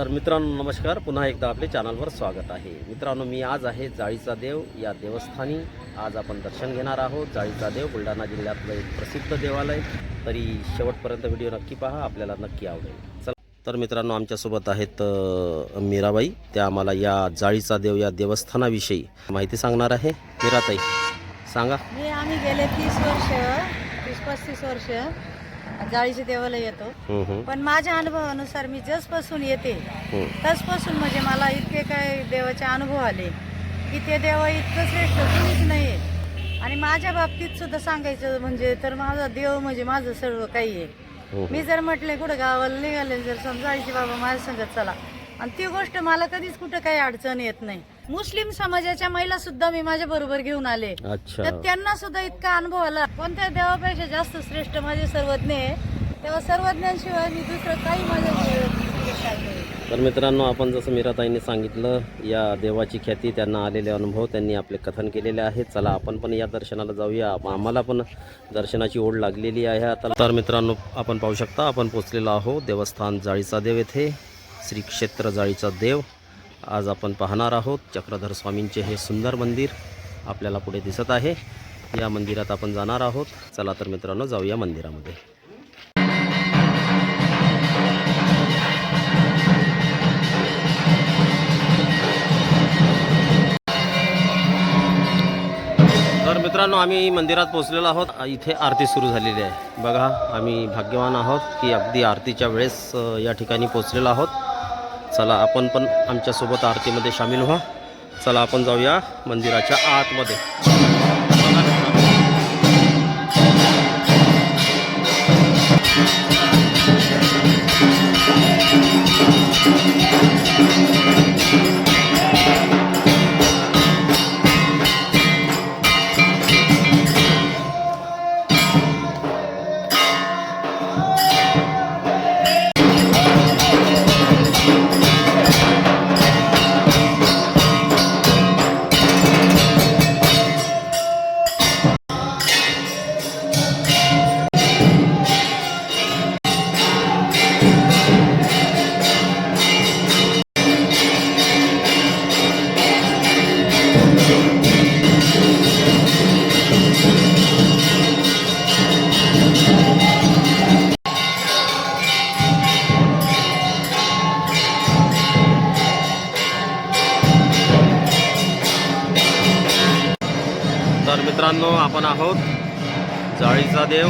तर मित्रांनो नमस्कार. पुन्हा एकदा आपले चॅनलवर स्वागत आहे. मित्रांनो मी आज आहे जाळीचा देव या देवस्थानी. आज आपण दर्शन घेणार आहोत. जाळीचा देव बुलढाणा जिल्ह्यातलं एक प्रसिद्ध देवालय. तरी शेवटपर्यंत व्हिडिओ नक्की पहा. आपल्याला नक्की आवडेल. चला. तर मित्रांनो आमच्यासोबत आहेत मीराबाई. त्या आम्हाला या जाळीचा देव या देवस्थानाविषयी माहिती सांगणार आहे. मीराताई सांगा. मी आम्ही गेले तीस वर्ष तीस पस्तीस वर्ष. जाळीचे देवाला येतो. पण माझ्या अनुभवानुसार मी जसपासून येते. तसपासून म्हणजे मला इतके काय देवाचे अनुभव आले की ते देवा इतकं श्रेष्ठ कोणीच नाही आणि माझ्या बाबतीत सुद्धा सांगायचं म्हणजे तर माझा देव म्हणजे माझं सर्व काही आहे. मी जर म्हटले कुठं गावाला निघाले जर समजायची बाबा माझ्या संगत चला. आणि ती गोष्ट मला कधीच कुठं काही अडचण येत नाही. मुस्लिम समाजाच्या महिला सुद्धा मी माझ्या बरोबर घेऊन आले. अच्छा. तर त्यांना सुद्धा इतका अनुभव आला. कोणत्या देवापेक्षा जास्त श्रेष्ठ माझे सर्वज्ञ आहे तेव्हा सर्वज्ञांशिवाय मी दुसरं काही माझ्या नाही. तर मित्रांनो आपण जसं मीराताईंनी सांगितलं या देवाची ख्याती त्यांना आलेले अनुभव त्यांनी आपले कथन केलेले आहे चला आपण पण या दर्शनाला जाऊया. आप- आम्हाला पण दर्शनाची ओढ लागलेली आहे आता. तर मित्रांनो आपण पाहू शकता आपण पोचलेलो आहोत देवस्थान जाळीचा देव येथे श्री क्षेत्र जाळीचा देव. आज आपण पाहणार आहोत चक्रधर स्वामींचे हे सुंदर मंदिर आपल्याला पुढे दिसत आहे. या मंदिरात आपण जाणार आहोत. चला तर मित्रांनो जाऊया मंदिरामध्ये. तर मित्रांनो आम्ही मंदिरात पोहोचलेलो आहोत. इथे आरती सुरू झालेली आहे. बघा आम्ही भाग्यवान आहोत की अगदी आरतीच्या वेळेस या ठिकाणी पोहोचलेलो आहोत. चला आपण पण आमच्यासोबत आरतीमध्ये सामील व्हा. चला आपण जाऊया मंदिराच्या आतमध्ये. मित्रांनो आपण आहोत जाळीचा देव.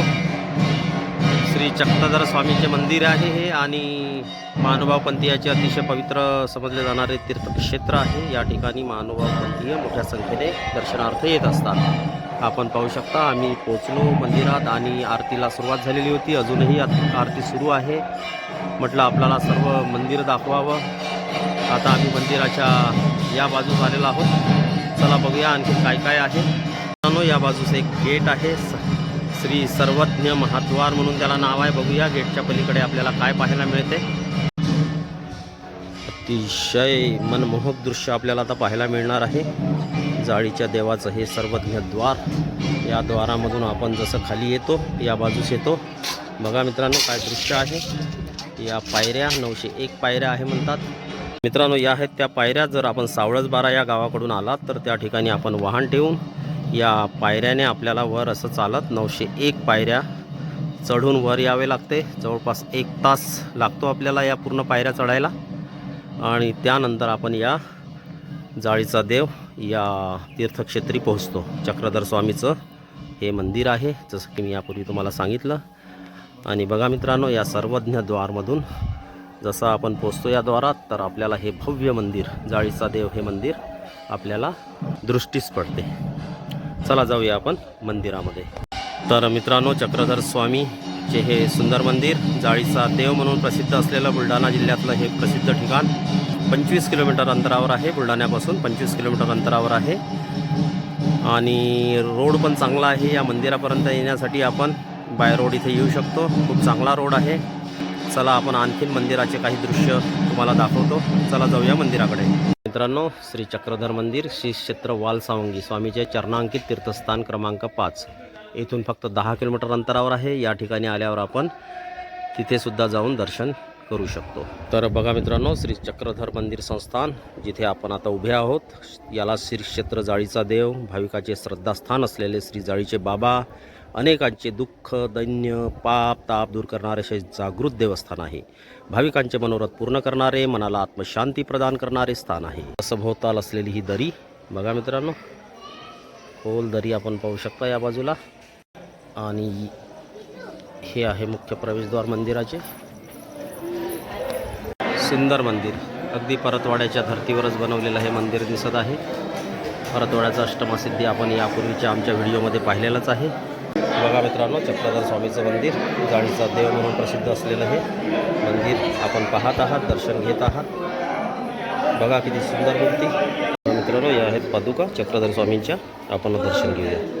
श्री चक्रधर स्वामीचे मंदिर आहे हे आणि महानुभावपंथीयाचे अतिशय पवित्र समजले जाणारे तीर्थक्षेत्र आहे. या ठिकाणी महानुभावपंथीय मोठ्या संख्येने दर्शनार्थ येत असतात. आपण पाहू शकता आम्ही पोचलो मंदिरात आणि आरतीला सुरुवात झालेली होती. अजूनही आरती सुरू आहे. म्हटलं आपल्याला सर्व मंदिर दाखवावं. आता आम्ही मंदिराच्या या बाजूस आलेलो आहोत. चला बघूया आणखी काय काय आहे. मित्रांनो या बाजूस एक गेट आहे. श्री सर्वज्ञ महाद्वार म्हणून त्याला नाव आहे. बघूया गेटच्या पलीकडे आपल्याला काय पाहायला मिळते. अतिशय मनमोहक दृश्य आपल्याला आता पाहायला मिळणार आहे. जाळीच्या देवाचं हे सर्वज्ञ द्वार या द्वारामधून आपण जसं खाली येतो या बाजूस येतो. बघा मित्रांनो काय दृश्य आहे. या पायऱ्या नऊशे एक पायऱ्या आहे म्हणतात. मित्रांनो या आहेत त्या पायऱ्या. जर आपण सावळजबारा या गावाकडून आलात तर त्या ठिकाणी आपण वाहन ठेवून या पायऱ्याने आपल्याला वर असं चालत नऊशे एक पायऱ्या चढून वर यावे लागते. जवळपास एक तास लागतो आपल्याला या पूर्ण पायऱ्या चढायला. आणि त्यानंतर आपण या जाळीचा देव या तीर्थक्षेत्री पोहोचतो. चक्रधर स्वामीचं हे मंदिर आहे जसं की मी यापूर्वी तुम्हाला सांगितलं. आणि बघा मित्रांनो या सर्वज्ञ द्वारमधून जसं आपण पोचतो या द्वारात तर आपल्याला हे भव्य मंदिर जाळीचा देव हे मंदिर आपल्याला दृष्टीस पडते. चला जाऊया आपण मंदिरामध्ये. तर मित्रांनो चक्रधर स्वामीचे हे सुंदर मंदिर जाळीचा देव म्हणून प्रसिद्ध असलेलं बुलढाणा जिल्ह्यातलं हे प्रसिद्ध ठिकाण पंचवीस किलोमीटर अंतरावर आहे बुलढाण्यापासून पंचवीस किलोमीटर अंतरावर आहे. आणि रोड पण चांगला आहे या मंदिरापर्यंत येण्यासाठी आपण बाय रोड इथे येऊ शकतो. खूप चांगला रोड आहे. चला आपण आणखीन मंदिराचे काही दृश्य तुम्हाला दाखवतो. चला जाऊया मंदिराकडे. मित्रांनो श्री चक्रधर मंदिर श्री क्षेत्र वालसावंगी स्वामीचे चरणांकित तीर्थस्थान क्रमांक पाच. येथून फक्त दहा किलोमीटर अंतरावर आहे. या ठिकाणी आल्यावर आपण तिथेसुद्धा जाऊन दर्शन करू शकतो. तर बघा मित्रांनो श्री चक्रधर मंदिर संस्थान जिथे आपण आता उभे आहोत. याला श्री क्षेत्र जाळीचा देव भाविकाचे श्रद्धास्थान असलेले श्री जाळीचे बाबा अनेकांचे दुःख दैन्य पाप ताप दूर करणारे असे जागृत देवस्थान आहे. भाविकांचे मनोरथ पूर्ण करणारे मनाला आत्मशांती प्रदान करणारे स्थान आहे. सभोवताल असलेली ही दरी बघा मित्रांनो. खोल दरी आपण पाहू शकता या बाजूला. आणि हे आहे मुख्य प्रवेशद्वार मंदिराचे. सुंदर मंदिर. अगदी परतवाड्याच्या धर्तीवरच बनवलेलं हे मंदिर दिसत आहे. परतवाड्याचा अष्टमसिद्धी आपण यापूर्वीच्या आमच्या व्हिडिओमध्ये पाहिलेलंच आहे. बघा मित्रांनो चक्रधर स्वामीचं मंदिर जाणीचा देव म्हणून प्रसिद्ध असलेलं हे मंदिर आपण पाहत आहात दर्शन घेत आहात. बघा किती सुंदर मूर्ती. मित्रांनो या आहेत पादुका चक्रधर स्वामींच्या. आपण दर्शन घेऊया.